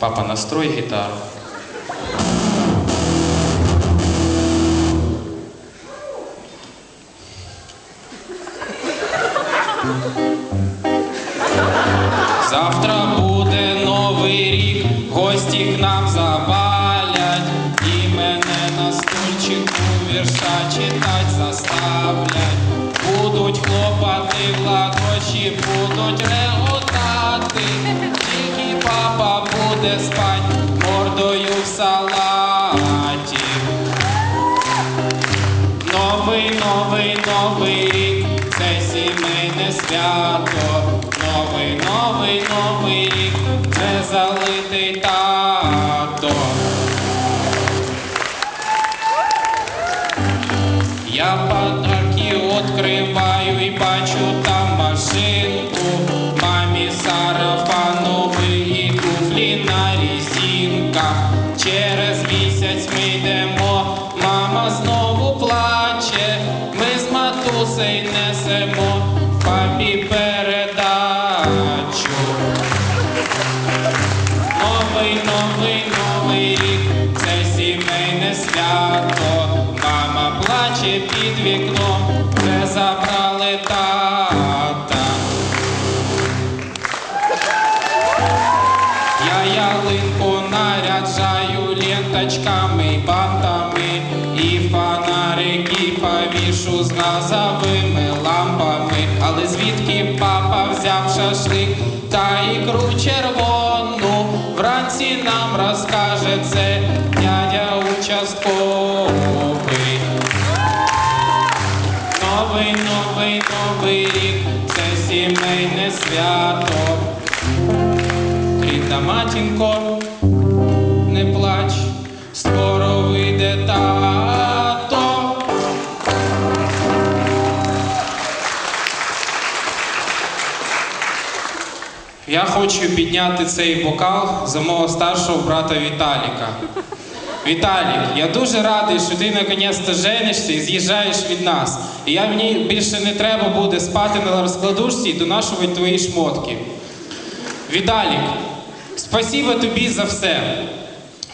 Папа, настрой гітару. Завтра буде новий рік, гості к нам забалять, і мене на стульчику вірша читать заставлять. Будуть хлопати в ладоші, будуть реготати, буде спать мордою в салаті. Новий, новий, новий рік, це сімейне свято. Новий, новий, новий рік, це залитий тато. Через місяць ми йдемо, мама знову плаче. Ми з матусею несемо папі передачу. Новий, новий, новий рік, це сімейне свято. Мама плаче під вікном, вже забрали тата. Я ялинку наряджаю ленточками, бантами і фонарики повішу з газовими лампами. Але звідки папа взяв шашлик та ікру червону? Вранці нам розкаже це дядя участковий. Новий, новий, новий рік, це сімейне свято. Рідна матінко, Я хочу підняти цей бокал за мого старшого брата Віталіка. Віталік, я дуже радий, що ти наконець-то женишся і з'їжджаєш від нас. І я мені більше не треба буде спати на розкладушці і донашувати твої шмотки. Віталік, спасибо тобі за все.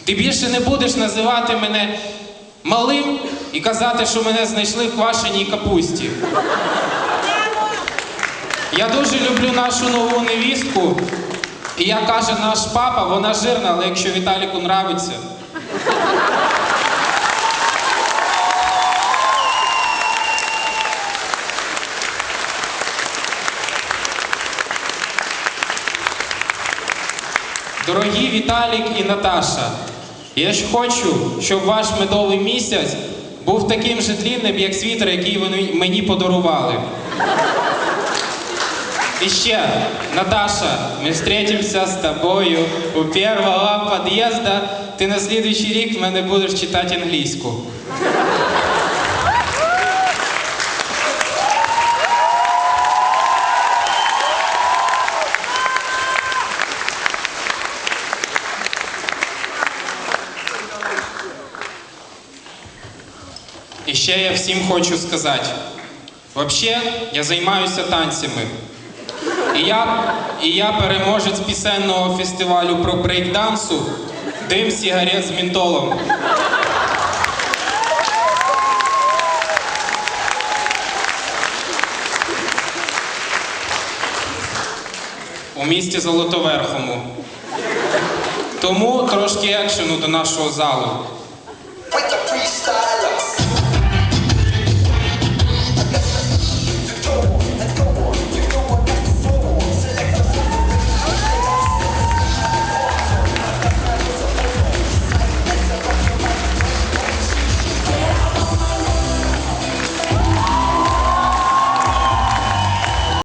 Ти більше не будеш називати мене малим і казати, що мене знайшли в квашеній капусті. Я дуже люблю нашу нову невістку. І як каже наш папа, вона жирна, але якщо Віталіку нравиться. Дорогі Віталік і Наташа, я ж хочу, щоб ваш медовий місяць був таким же длінним, як світер, який вони мені подарували. Ще, Наташа, ми встретимся з тобою у першого під'їзду. Ти на слідуючий рік в мене будеш читати англійську. І ще я всім хочу сказати. Взагалі, я займаюся танцями. І я, і я переможець пісенного фестивалю про брейкдансу Дим сигарет з ментолом. У місті Золотоверхому. Тому трошки екшену до нашого залу.